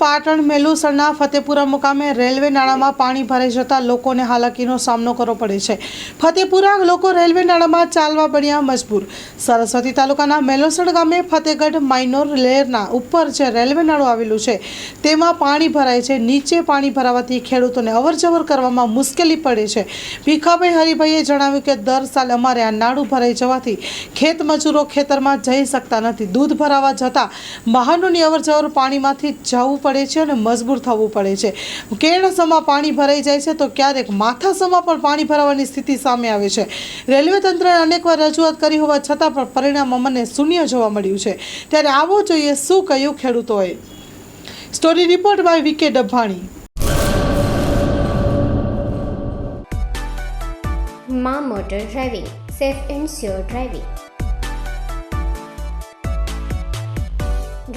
પાટણ મેલુસરના ફતેપુરા મુકામે રેલવે નાળામાં પાણી ભરાઈ જતા લોકોને હાલાકીનો સામનો કરવો પડે છે. ફતેપુરા લોકો રેલવે નાળામાં ચાલવા બન્યા મજબૂર. સરસ્વતી તાલુકાના મેલોસણ ગામે ફતેગઢ માઇનોર લેરના ઉપર જે રેલવે નાળું આવેલું છે, તેમાં પાણી ભરાય છે. નીચે પાણી ભરાવાથી ખેડૂતોને અવરજવર કરવામાં મુશ્કેલી પડે છે. ભીખાભાઈ હરિભાઈએ જણાવ્યું કે, દર સાલ અમારે આ નાળું ભરાઈ જવાથી ખેત મજૂરો ખેતરમાં જઈ શકતા નથી. દૂધ ભરાવા જતાં વાહનોની અવરજવર પાણીમાંથી જવું પડે છે અને મજબૂર થવું પડે છે. કેળસમાં પાણી ભરાઈ જાય છે તો ક્યારેક માથાસમાં પણ પાણી ભરાવાની સ્થિતિ સામે આવે છે. રેલવે તંત્રએ અનેકવાર રજૂઆત કરી હોવા છતાં પણ પરિણામ અમને શૂન્ય જોવા મળ્યું છે. ત્યારે આવો જોઈએ શું કહ્યું ખેડૂતોએ story report by V K Dabhani મા motor driving, safe and sure driving.